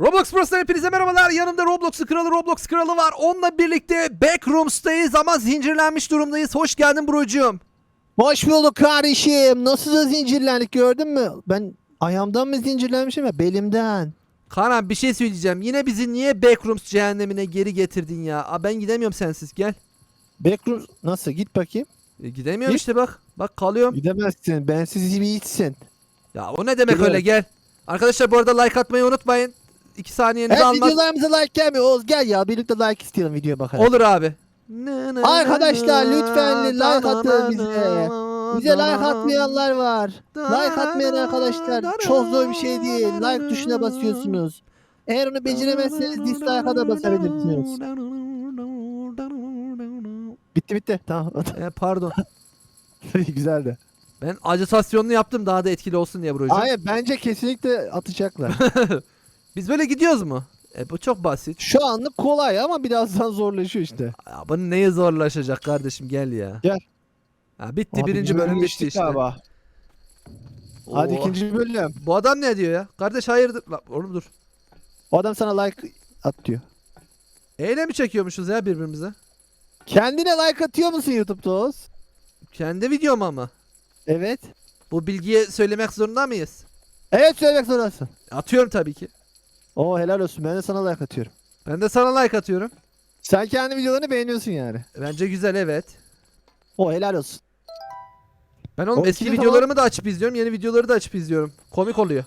Roblox Pro'dan hepinize merhabalar. Yanımda Roblox'un kralı Roblox kralı var. Onunla birlikte Backrooms'tayız ama zincirlenmiş durumdayız. Hoş geldin brocuğum. Hoş bulduk kardeşim. Nasıl da zincirlendik gördün mü? Ben ayağımdan mı zincirlenmişim ya belimden. Kanan bir şey söyleyeceğim. Yine bizi niye Backrooms cehennemine geri getirdin ya? Aa, ben gidemiyorum sensiz gel. Backroom nasıl git bakayım. E, gidemiyorum Git. işte bak. Bak kalıyorum. Gidemezsin. Bensiz bir içsin. Ya o ne demek Gidelim. öyle gel. Arkadaşlar bu arada like atmayı unutmayın. 2 saniyenizi almaz. videolarımıza like gelmiyor. Oğuz gel ya birlikte like isteyelim videoya bakalım. Olur abi. Arkadaşlar, lütfen like atın bize. Bize like atmayanlar var. Like atmayan arkadaşlar çok zor bir şey değil. Like tuşuna basıyorsunuz. Eğer onu beceremezseniz dislike'a da basabilirsiniz. Bitti bitti. Tamam. E, pardon. Güzeldi. Ben acitasyonunu yaptım daha da etkili olsun diye brocuğum. Hayır bence kesinlikle atacaklar. Biz böyle gidiyoruz mu? E bu çok basit. Şu anlık kolay ama birazdan zorlaşıyor işte. Ya bunun neye zorlaşacak kardeşim gel ya. Gel. Ha, bitti Abi, birinci bölüm bitti işte. galiba. Hadi Oo. ikinci bölüm. Bu adam ne diyor ya? Kardeş hayırdır? Lan oğlum dur. O adam sana like at diyor. Eyle mi çekiyormuşuz ya birbirimize? Kendine like atıyor musun YouTube'da Oğuz? Kendi videom ama. Evet. Bu bilgiyi söylemek zorunda mıyız? Evet söylemek zorundasın. Atıyorum tabii ki. Oo helal olsun ben de sana like atıyorum. Ben de sana like atıyorum. Sen kendi videolarını beğeniyorsun yani. Bence güzel evet. O helal olsun. Ben oğlum O eski ikili videolarımı da açıp izliyorum. Yeni videoları da açıp izliyorum. Komik oluyor.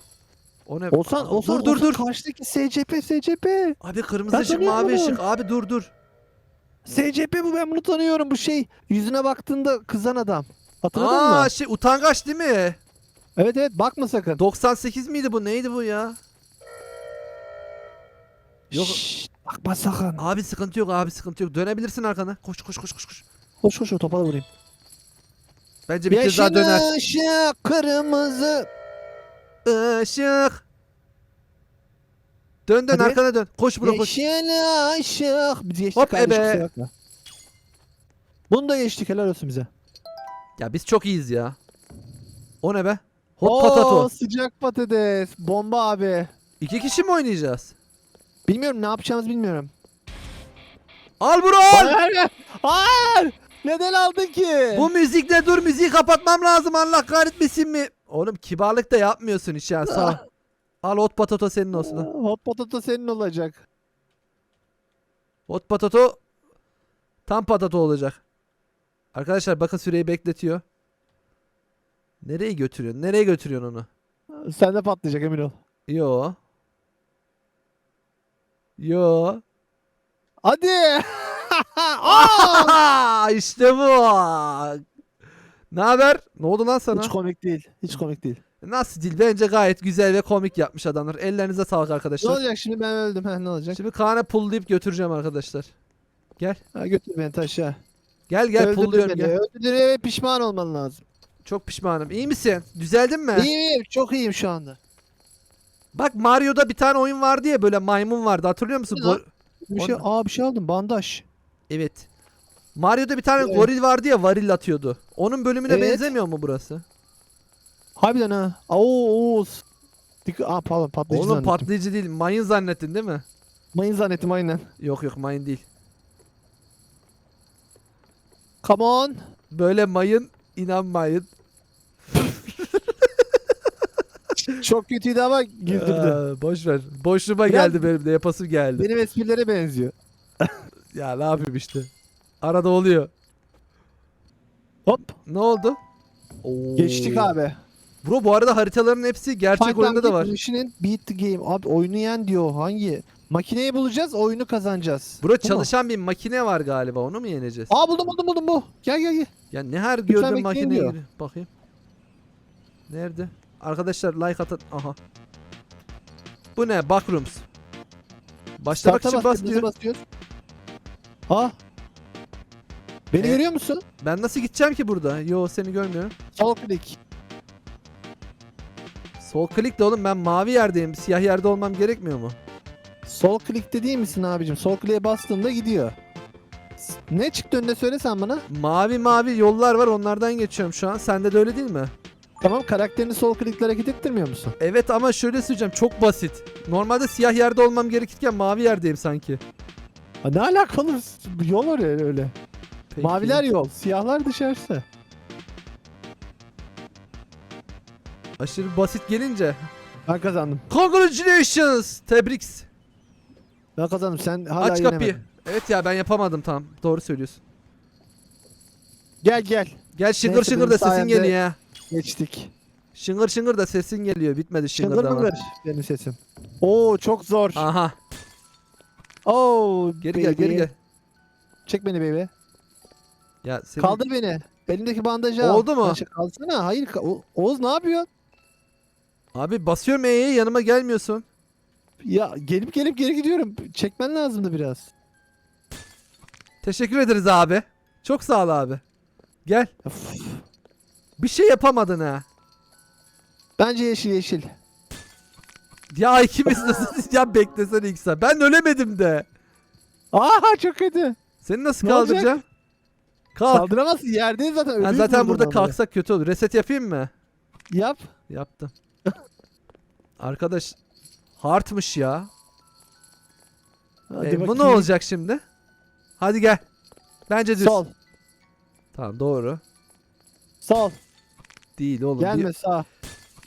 O ne? Olsan, olsan, dur dur dur. Karşıdaki SCP, SCP. Abi kırmızı Ben ışık tanıyorum mavi bunu. ışık. Abi dur dur. SCP bu ben bunu tanıyorum bu şey. Yüzüne baktığında kızan adam. Hatırladın Aa mı? şey utangaç değil mi? Evet evet bakma sakın. 98 miydi bu? Neydi bu ya? Yok. Şşş, bakma sakın. Abi sıkıntı yok abi sıkıntı yok. Dönebilirsin arkana. Koş koş koş koş koş. Koş koş topa da vurayım. Bence bir kez daha döner. ışık kırmızı. Işık. Dön dön Hadi. arkana dön. Koş bro koş. Yeşil ışık. Biz geçtik Hop kardeşim, ebe. kusura bakma. Bunu da geçtik helal olsun bize. Ya biz çok iyiyiz ya. O ne be? Hot Oo, patato. sıcak patates. Bomba abi. İki kişi mi oynayacağız? Bilmiyorum ne yapacağımızı bilmiyorum. Al bro al. Hayır. Hayır. Neden aldın ki? Bu müzikle dur müziği kapatmam lazım Allah kahretmesin mi? Oğlum kibarlık da yapmıyorsun hiç ya sağ ol. Al hot patato senin olsun. ha. Hot patato senin olacak. Hot patato tam patato olacak. Arkadaşlar bakın süreyi bekletiyor. Nereye götürüyorsun? Nereye götürüyorsun onu? Sen de patlayacak emin ol. Yo. Yo. Hadi. Aa, işte bu. Ne haber? Ne oldu lan sana? Hiç komik değil. Hiç komik değil. Nasıl değil? Bence gayet güzel ve komik yapmış adamlar. Ellerinize sağlık Ne arkadaşlar. olacak şimdi ben öldüm. Ha, ne olacak? Şimdi Kaan'a pullayıp götüreceğim arkadaşlar. Gel. Ha, götür beni taşa. Gel gel Öldürdün pulluyorum beni. gel. Öldürdün ve pişman olman lazım. Çok pişmanım. İyi misin? Düzeldin mi? İyiyim. Çok iyiyim şu anda. Bak Mario'da bir tane oyun vardı ya böyle maymun vardı. Hatırlıyor musun? Gor- Bir şey, aa bir şey aldım. Bandaj. evet. Mario'da bir tane Evet. goril vardı ya varil atıyordu. Onun bölümüne Evet. benzemiyor mu burası? Harbiden ha. Oo, oo. Dik aa pardon patlayıcı Oğlum zannettim. patlayıcı değil. Mayın zannettin değil mi? Mayın zannettim aynen. Yok yok mayın değil. Come on. Böyle mayın inanmayın. Çok kötüydü ama güldürdü. Ee, boş ver. Boşluğuma Biraz- geldi benim de yapasım geldi. Benim esprilere benziyor. Ya ne yapayım işte. Arada oluyor. Hop. Ne oldu? Oo. Geçtik abi. Bro bu arada haritaların hepsi gerçek Fight oyunda da var. Mission'in Beat the Game. Abi oyunu yen diyor. Hangi? Makineyi bulacağız, oyunu kazanacağız. Bro mu? çalışan bir makine var galiba. Onu mu yeneceğiz? Aa buldum buldum buldum bu. Gel gel gel. Ya ne her gördüğüm bekleyin makineye diyor. gir- Bakayım. Nerede? Arkadaşlar like atın. Aha. Bu ne? Backrooms. Başlamak Start'a için bas, diyor. basıyoruz. Ha? Beni E- görüyor musun? Ben nasıl gideceğim ki burada? Yo seni görmüyorum. Sol klik. Sol klik de oğlum ben mavi yerdeyim. Siyah yerde olmam gerekmiyor mu? Sol klikte değil misin abicim? Sol kliğe bastığında gidiyor. S- Ne çıktı önüne söylesen bana. Mavi mavi yollar var onlardan geçiyorum şu an. Sende de öyle değil mi? Tamam karakterini sol klikle hareket ettirmiyor musun? Evet ama şöyle söyleyeceğim çok basit. Normalde siyah yerde olmam gerekirken mavi yerdeyim sanki. Ha, ne alakalı yol oraya öyle. Peki. Maviler yol, siyahlar dışarısı. Aşırı basit gelince. Ben kazandım. Congratulations. Tebrik. Ben kazandım. Sen hala Aç kapıyı. Evet ya ben yapamadım tam. Doğru söylüyorsun. Gel gel. Gel şıngır Neyse, şıngır da sesin sayemde- geliyor ya. Geçtik. Şıngır şıngır da sesin geliyor. Bitmedi Şıngır şıngırdama. mıngır benim sesim. Oo çok zor. Aha. Oo Geri gel baby. geri gel. Çek beni baby. Ya senin... Kaldır beni. Elimdeki bandajı al. Oldu mu? Kalsana. Hayır. ka- O- Oğuz ne yapıyor? Abi basıyorum E'ye yanıma gelmiyorsun. Ya gelip gelip geri gidiyorum. Çekmen lazımdı biraz. Teşekkür ederiz abi. Çok sağ ol abi. Gel. Of. Bir şey yapamadın ha. Bence yeşil yeşil. Ya ikimiz nasıl ya beklesene ilk sen. Ben ölemedim de. Aa çok kötü. Seni nasıl Ne olacak? kaldıracağım? Kalk. Kaldıramazsın. Yerdeyiz zaten. Ha, zaten buradan burada oraya. kalksak kötü olur. Reset yapayım mı? Yap. Yaptım. Arkadaş hardmış ya. Hadi E, bu ne bakayım. olacak şimdi? Hadi gel. Bence düz. Sol. Tamam doğru. Sol. Değil oğlum. Gelme sağ.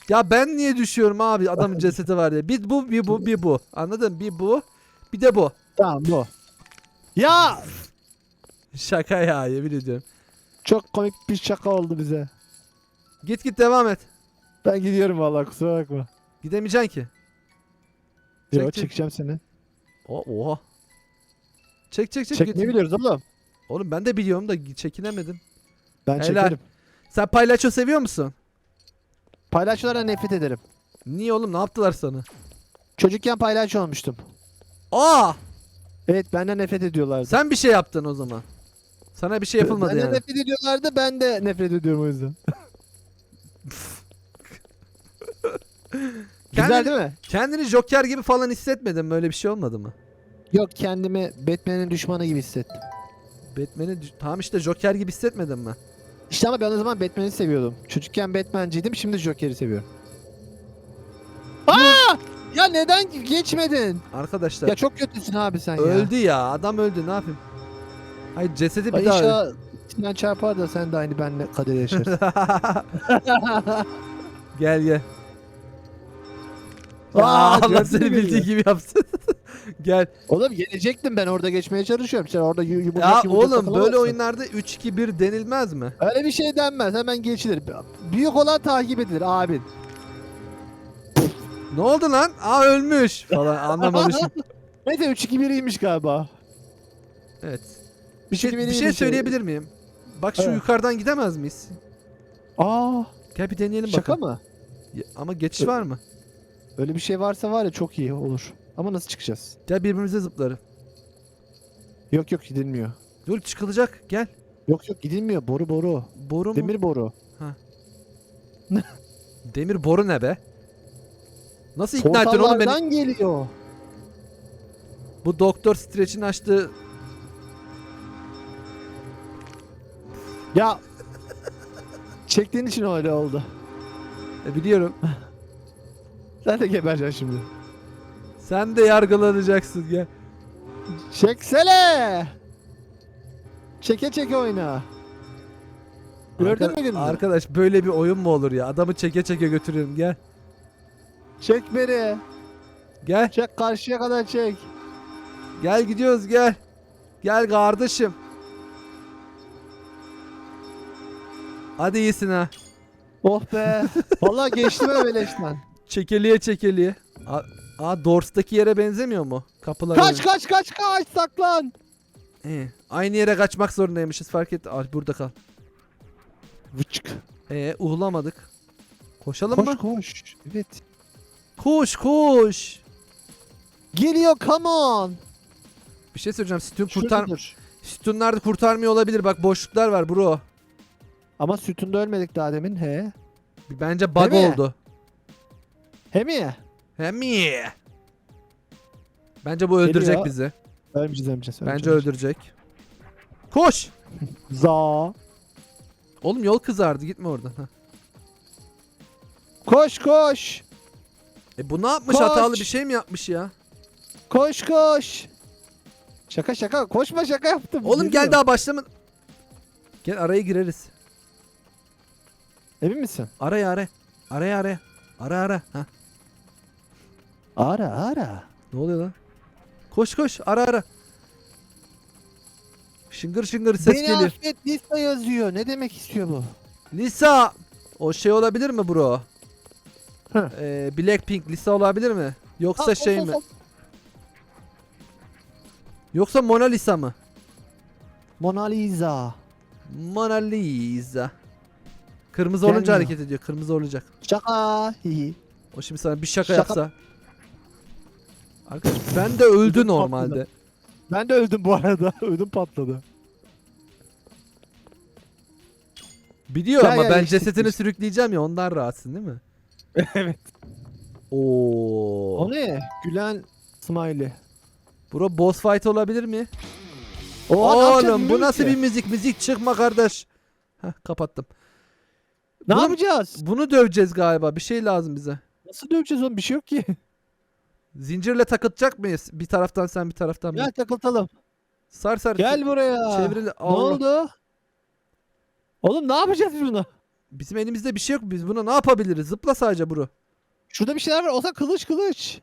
Ya ben niye düşüyorum abi adamın cesedi var ya. Bir bu bir bu bir bu. Anladın mı? Bir bu bir de bu. Tamam bu. Ya Şaka ya yemin ediyorum. çok komik bir şaka oldu bize. Git git devam et. Ben gidiyorum vallahi kusura bakma. Gidemeyeceksin ki. Çek, Yok çek. çekeceğim seni. O, oha. Çek çek çek. Çek git. ne biliyoruz oğlum? Oğlum ben de biliyorum da çekinemedim. Ben Helal. çekerim. Sen paylaşo seviyor musun? Paylaşçılara nefret ederim. Niye oğlum ne yaptılar sana? Çocukken paylaşçı olmuştum. Aa! Evet benden nefret ediyorlardı. Sen bir şey yaptın o zaman. Sana bir şey yapılmadı benden yani. nefret ediyorlardı ben de nefret ediyorum o yüzden. Güzel Kendini- değil mi? Kendini Joker gibi falan hissetmedin mi? Öyle bir şey olmadı mı? Yok kendimi Batman'in düşmanı gibi hissettim. Batman'i düş- tamam işte Joker gibi hissetmedin mi? İşte ama ben o zaman Batman'i seviyordum. Çocukken Batman'ciydim şimdi Joker'i seviyorum. Aa! Ya neden geçmedin? Arkadaşlar Ya çok kötüsün abi sen ya. öldü ya. Adam öldü. Ne yapayım? Hayır cesedi bir Ay daha. inşallah içinden çarpar da sen de aynı benle kader yaşarsın. gel gel. Aa, Allah seni bildiği gibi yapsın. gel. Oğlum gelecektim ben orada geçmeye çalışıyorum. Sen orada yu- yumurcak Ya yumurcak oğlum böyle takılamazsın. oyunlarda 3-2-1 denilmez mi? Öyle bir şey denmez hemen geçilir. Büyük olan takip edilir abin. Ne oldu lan? Aa ölmüş falan anlamamışım. Neyse 3-2-1'iymiş galiba. Evet. Bir şey, bir 3-2-1'iymiş şey söyleyebilir miyim? Bak şu Evet. yukarıdan gidemez miyiz? Aa Gel bir deneyelim şaka bakalım. mı? Ya- Ama geçiş var mı? Öyle bir şey varsa var ya çok iyi olur. Ama nasıl çıkacağız? Gel birbirimize zıplarım. Yok yok gidilmiyor. Dur çıkılacak. Gel. Yok yok gidilmiyor. Boru boru. Boru mu? Demir boru. Demir boru ne be? Nasıl ikna ettin oğlum beni? Geliyor. Bu doktor streçin açtığı... Ya çektiğin için öyle oldu. E, biliyorum. Sen de gebereceksin şimdi. Sen de yargılanacaksın gel. Çeksene. Çeke çeke oyna. Gördün Arka- mü gününü? Arkadaş böyle bir oyun mu olur ya? Adamı çeke çeke götürüyorum gel. Çek beni. Gel. Çek karşıya kadar çek. Gel gidiyoruz gel. Gel kardeşim. Hadi iyisin ha. Oh be. Vallahi geçtim öbeleşten. Çekeliye çekeliye. Aa, aa Doors'taki yere benzemiyor mu? Kapılar. Kaç öyle. kaç kaç kaç saklan. Ee, aynı yere kaçmak zorundaymışız fark et. Aa, burada kal. Vıçık. Ee, uhlamadık. Koşalım Koş mı? koş. Evet. Koş koş. Geliyor come on. Bir şey söyleyeceğim. Sütun kurtar dur. sütunlar kurtarmıyor olabilir. Bak boşluklar var bro. Ama sütunda ölmedik daha demin. He. Bence bug Değil mi? He mi? Hem mi? Bence bu öldürecek Geliyor. bizi. Ölmeyeceğiz ölmeyeceğiz. Bence ölmeyeceğiz. öldürecek. Koş. Za. Oğlum yol kızardı gitme oradan. Koş koş. E bu ne yapmış? Koş. Hatalı bir şey mi yapmış ya? Koş koş. Şaka şaka. Koşma şaka yaptım. Oğlum Geliyor. gel daha başlama. Gel araya gireriz. Emin misin? Araya araya. Araya araya. Ara ara. Ha. Ara ara. Ne oluyor lan? Koş koş ara ara. Şıngır şıngır ses Beni geliyor. affet liste yazıyor. Ne demek istiyor bu? Lisa. O şey olabilir mi bro? Hı. Ee, Blackpink Lisa olabilir mi? Yoksa Ha, şey of, mi? of, of. Yoksa Mona Lisa mı? Mona Lisa. Mona Lisa. Kırmızı Gelmiyor. olunca hareket ediyor. Kırmızı olacak. Şaka. Hihi. O şimdi sana bir şaka, Şaka- yapsa. Arkadaş ben de öldü normalde. Ben de öldüm bu arada. Ödüm patladı. Biliyor Ya, ama ya, ben işte, cesetini sürükleyeceğim ya ondan rahatsın değil mi? evet. Oo. O ne? Gülen smiley. Bro boss fight olabilir mi? Oha, ne yapacağız Oğlum bu bilmiyorum nasıl ki. bir müzik? Müzik çıkma kardeş. Heh, kapattım. Ne Bunu- yapacağız? Bunu döveceğiz galiba. Bir şey lazım bize. Nasıl döveceğiz oğlum? Bir şey yok ki. Zincirle takılacak mıyız? Bir taraftan sen bir taraftan ben. Gel takıltalım. Sar sar. Gel buraya. Çevrili. Ne Allah. oldu? Oğlum ne yapacağız biz bunu? Bizim elimizde bir şey yok. Biz buna ne yapabiliriz? Zıpla sadece bro. Şurada bir şeyler var. Olsa kılıç kılıç.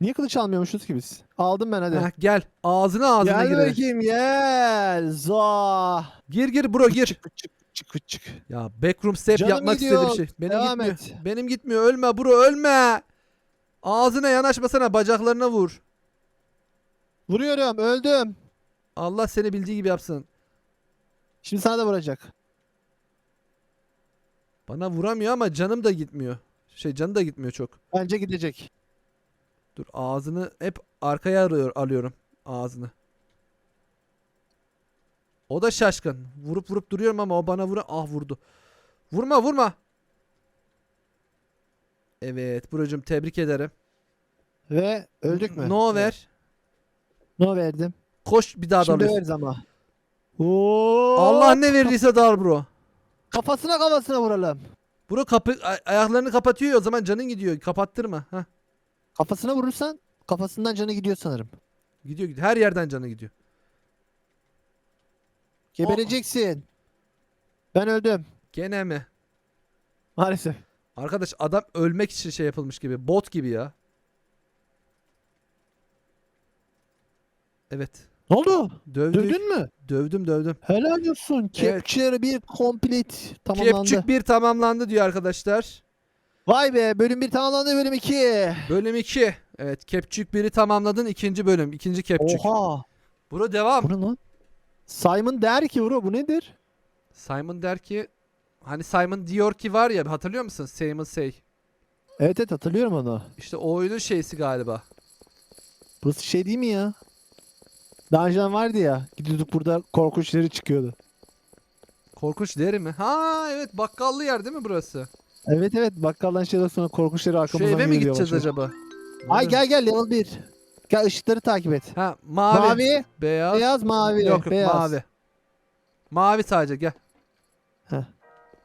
Niye kılıç almıyormuşuz ki biz? Aldım ben hadi. Heh, gel. Ağzına ağzına Gel girelim. bakayım gel. Za. Gir gir bro gir. Çık çık çık çık. Ya backroom step Canım yapmak gidiyor. istediğim şey. Benim Devam gitmiyor. et. Benim gitmiyor. Ölme bro ölme. Ağzına yanaşmasana bacaklarına vur. Vuruyorum öldüm. Allah seni bildiği gibi yapsın. Şimdi sana da vuracak. Bana vuramıyor ama canım da gitmiyor. Şey canı da gitmiyor çok. Bence gidecek. Dur ağzını hep arkaya arıyor, alıyorum ağzını. O da şaşkın. Vurup vurup duruyorum ama o bana vura ah vurdu. Vurma vurma. Evet Buracığım tebrik ederim. Ve öldük mü? No ver. No verdim. Koş bir daha Şimdi dalıyorsun. veririz ama. Oo. Allah ne verdiyse dal bro. Kafasına kafasına vuralım. Bro kapı ay- ayaklarını kapatıyor o zaman canın gidiyor. Kapattırma. Heh. Kafasına vurursan kafasından canı gidiyor sanırım. Gidiyor gidiyor. Her yerden canı gidiyor. Gebereceksin. Ben öldüm. Gene mi? Maalesef. Arkadaş adam ölmek için şey yapılmış gibi. Bot gibi ya. Evet. Ne oldu? Dövdük. Dövdün mü? Dövdüm dövdüm. Helal olsun. Capture bir complete tamamlandı. Kepçük bir tamamlandı diyor arkadaşlar. Vay be bölüm 1 tamamlandı bölüm 2. Bölüm 2. Evet Kepçük 1'i tamamladın. ikinci bölüm. ikinci Kepçük. Oha. Bro devam. Bu ne lan? Simon der ki bro bu nedir? Simon der ki hani Simon diyor ki var ya hatırlıyor musun? Simon Say. Evet evet hatırlıyorum onu. İşte o oyunun şeysi galiba. Burası şey değil mi ya? Daha önceden vardı ya. Gidiyorduk burada korkunçları çıkıyordu. Korkunç deri mi? Ha evet bakkallı yer değil mi burası? Evet evet bakkaldan şeyden sonra korkunçları Şu arkamızdan eve mi gideceğiz yavaş acaba? Ay gel gel level 1. Gel ışıkları takip et. Ha mavi. Mavi, Beyaz. beyaz, mavi. Yok yok beyaz. mavi. Mavi sadece gel.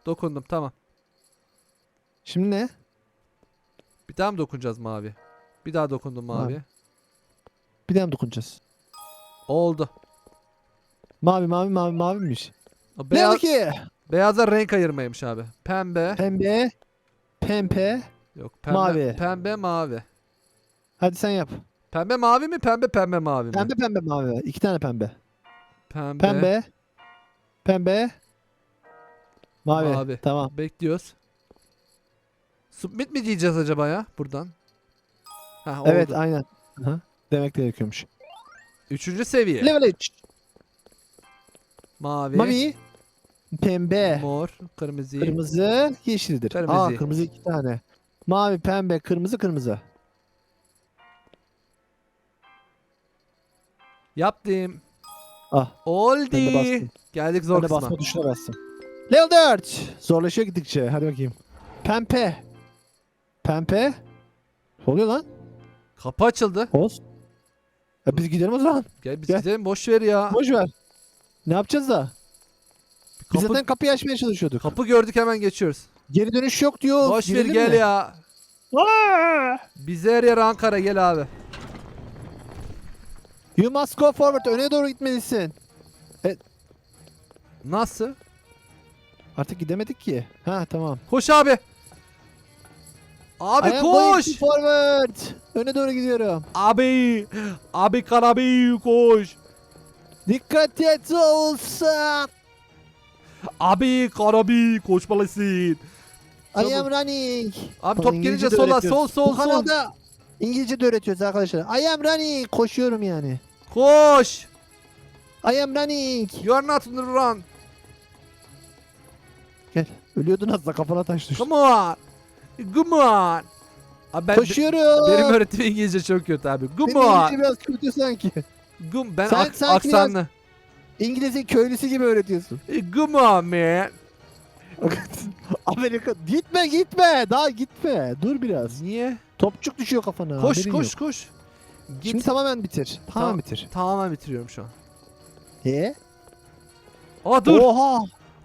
Dokundum tamam. Şimdi ne? Bir daha mı dokunacağız mavi? Bir daha dokundum mavi. Mavi. Bir daha mı dokunacağız? Oldu. Mavi mavi mavi maviymiş. O Ne Beyaz, oldu ki? beyaza renk ayırmaymış abi. Pembe. Pembe. Pembe. Yok pembe. Mavi. Pembe mavi. Hadi sen yap. Pembe mavi mi? Pembe pembe mavi mi? Pembe pembe mavi. İki tane pembe. Pembe. Pembe. Pembe. Mavi. Mavi. Tamam. Bekliyoruz. Submit mi diyeceğiz acaba ya buradan? Ha, Evet oldu. aynen. Hı. Demek gerekiyormuş. Üçüncü seviye. Level 3. Mavi. Mavi. Pembe. Mor. Kırmızı. Kırmızı. Yeşildir. Kırmızı. Aa kırmızı iki tane. Mavi, pembe, kırmızı, kırmızı. Yaptım. Ah. Oldu. Ben. Geldik Ben zor de kısma. basma tuşuna bastım. Level 4. Zorlaşıyor gittikçe. Hadi bakayım. Pembe. Pembe. Ne oluyor lan? Kapı açıldı. Oz. Ya biz gidelim o zaman. Gel biz Gel. gidelim boş ver ya. Boş ver. Ne yapacağız da? Biz Kapı, zaten kapıyı açmaya çalışıyorduk. kapı gördük hemen geçiyoruz. Geri dönüş yok diyor. Boş ver Girelim gel mi? ya. Bize her yer Ankara gel abi. You must go forward. Öne doğru gitmelisin. Nasıl? Artık gidemedik ki. Ha tamam. Koş abi. Abi I am going koş. forward. Öne doğru gidiyorum. Abi. Abi karabi koş. Dikkat et olsa. Abi karabi koşmalısın. I am running. Abi top İngilizce gelince de sola öğretiyoruz. sol sol Bu sol. kanalda İngilizce de öğretiyoruz arkadaşlar. I am running. Koşuyorum yani. Koş. I am running. You are not on the run. Gel. Ölüyordun az da kafana taş düştü. Come on. Come on. Abi ben, Koşuyorum. benim öğretim İngilizce çok kötü abi. Come Senin on. İngilizce biraz kötü sanki. Gum, ben Sen ak- sanki aksanlı. İngilizce köylüsü gibi öğretiyorsun. E, Come on man. Amerika gitme gitme daha gitme dur biraz. Niye? Topçuk düşüyor kafana. Koş haberin koş yok. koş. Git. Şimdi tamamen bitir. Tamamen Tamam. bitir. Tamamen bitiriyorum şu an. E? Aa dur. Oha.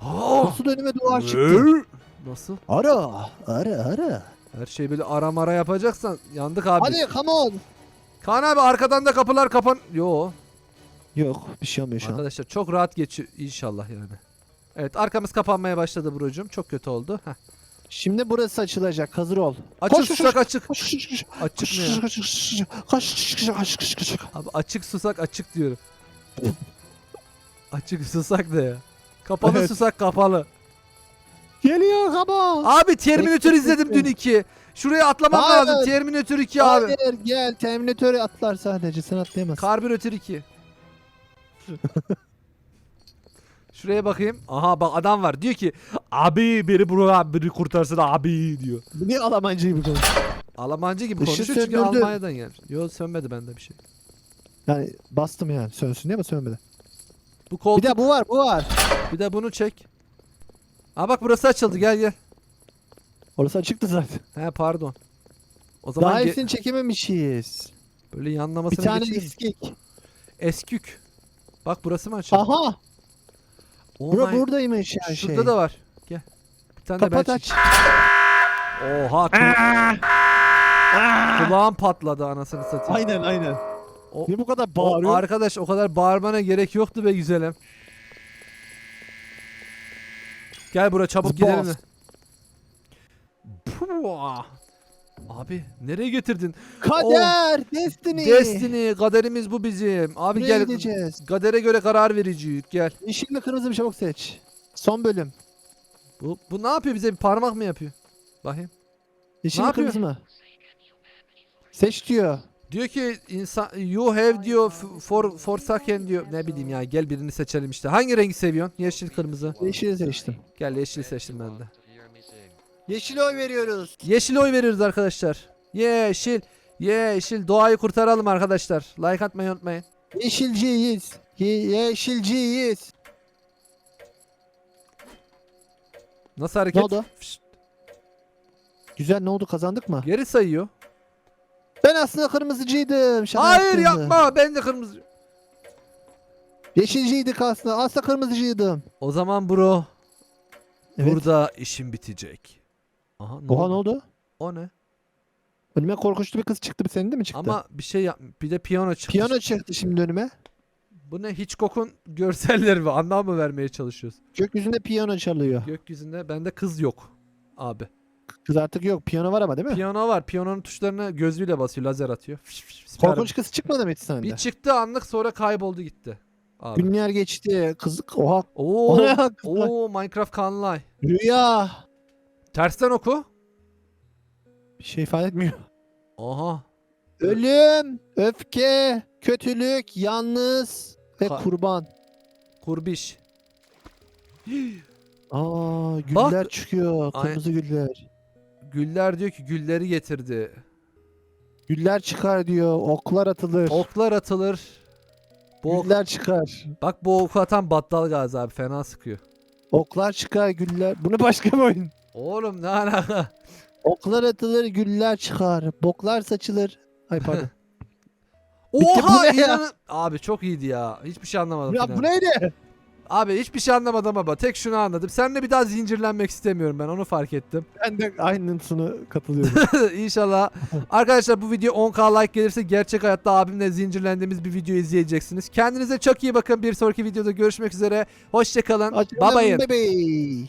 Aa. Nasıl önüme duvar çıktı? Nasıl? Ara. Ara ara. Her şey böyle ara mara yapacaksan yandık abi. Hadi come on. Kaan abi arkadan da kapılar kapan. Yo. Yok bir şey olmuyor şu an. Arkadaşlar çok rahat geçiyor inşallah yani. Evet arkamız kapanmaya başladı Buracığım. Çok kötü oldu. Heh. Şimdi burası açılacak. Hazır ol. Açık Koş, susak açık. Koş koş koş. Açık ne ya? Koş koş koş koş koş koş. Abi açık susak açık diyorum. açık susak ne ya? Kapalı Evet. susak kapalı. Geliyor on. Abi Terminator Bekle, izledim bekle. dün 2. Şuraya atlamam Hayır. lazım. Terminator 2 abi. Hayır gel Terminator'ı atlar sadece sen atlayamazsın. Karbüratör 2. Şuraya bakayım. Aha bak adam var. Diyor ki abi biri buraya biri kurtarsın abi diyor. Bu niye Almancı gibi konuşuyor? Almancı gibi konuşuyor çünkü söndürdü. Almanya'dan gelmiş. Yo sönmedi bende bir şey. Yani bastım yani sönsün diye mi sönmedi? Bu koltuk Bir de bu var bu var. bir de bunu çek. Aa bak burası açıldı gel gel. Orası açıktı zaten. He pardon. O zaman Daha ge- hepsini çekememişiz. böyle Bir yanlamasını tane geçeyim. iskik. Eskük. Bak burası mı açıldı? Aha. Oh Bura my- buradaymış yani Şurada şey. da var. Gel. Bir tane de ben Kapat aç. çekeyim. Oha kul- kulağım patladı anasını satayım. Aynen aynen. O- Niye bu kadar O bağırıyor? arkadaş o kadar bağırmana gerek yoktu be güzelim. Gel bura çabuk The gidelim. de. Abi nereye getirdin? Kader, Destiny. Destiny kaderimiz bu bizim. Abi Nereye gel gideceğiz? kadere göre karar vereceğiz gel. Yeşil mi kırmızı mı çabuk seç. Son bölüm. Bu, bu ne yapıyor bize bir parmak mı yapıyor? Bakayım. Yeşil Ne mi yapıyor? kırmızı mı? Seç diyor. Diyor ki insan you have diyor for for second diyor. Ne bileyim ya gel birini seçelim işte. Hangi rengi seviyorsun? Yeşil kırmızı. Yeşili seçtim. Gel yeşil seçtim ben de. Yeşil oy veriyoruz. Yeşil oy veriyoruz arkadaşlar. Yeşil. Yeşil. Doğayı kurtaralım arkadaşlar. Like atmayı unutmayın. Yeşilciyiz. Ye- yeşilciyiz. Nasıl hareket? Ne oldu? Güzel ne oldu kazandık mı? Geri sayıyor. Ben aslında kırmızıcıydım. Şaka Hayır yaptım. yapma. Ben de kırmızı. Yeşilciydik aslında. Aslında kırmızıcıydım. O zaman bro. Evet. Burada işim bitecek. Aha ne, Oha oldu? ne oldu? O ne? Önüme korkunçlu bir kız çıktı. Bir senin de mi çıktı? Ama bir şey yap. Bir de piyano çıktı. Piyano çıktı şimdi önüme. Bu ne? Hitchcock'un görselleri mi? Anlam mı vermeye çalışıyoruz? Gökyüzünde piyano çalıyor. Gökyüzünde bende kız yok. Abi. Kız artık yok. Piyano var ama değil mi? Piyano var. Piyanonun tuşlarına gözüyle basıyor. Lazer atıyor. Fış fış, süper. Korkunç kız çıkmadı mı hiç sende? Bir çıktı anlık sonra kayboldu gitti. Abi. Günler geçti. Kız oha. Oo. O ne ya kızlar? Oo Minecraft kanlay. Rüya. Tersten oku. Bir şey ifade etmiyor. Aha. Ölüm, öfke, kötülük, yalnız ve Ka- kurban. Kurbiş. Aa güller Bak. çıkıyor. Ay- Kırmızı güller. Güller diyor ki gülleri getirdi. Güller çıkar diyor. Oklar atılır. Oklar atılır. Bu ok- Güller çıkar. Bak bu oku atan battal gazi abi fena sıkıyor. Oklar çıkar güller. Bunu başka bir oyun. Oğlum ne alaka? Oklar atılır, güller çıkar. Boklar saçılır. Ay pardon. Bitti, Oha bu ne ya? inanın. Abi çok iyiydi ya. Hiçbir şey anlamadım. ya finalde. bu neydi? Abi hiçbir şey anlamadım ama tek şunu anladım. Seninle bir daha zincirlenmek istemiyorum ben onu fark ettim. Ben de aynısını katılıyorum. İnşallah. Arkadaşlar bu video 10k like gelirse gerçek hayatta abimle zincirlendiğimiz bir video izleyeceksiniz. Kendinize çok iyi bakın. Bir sonraki videoda görüşmek üzere. Hoşçakalın. Babayın.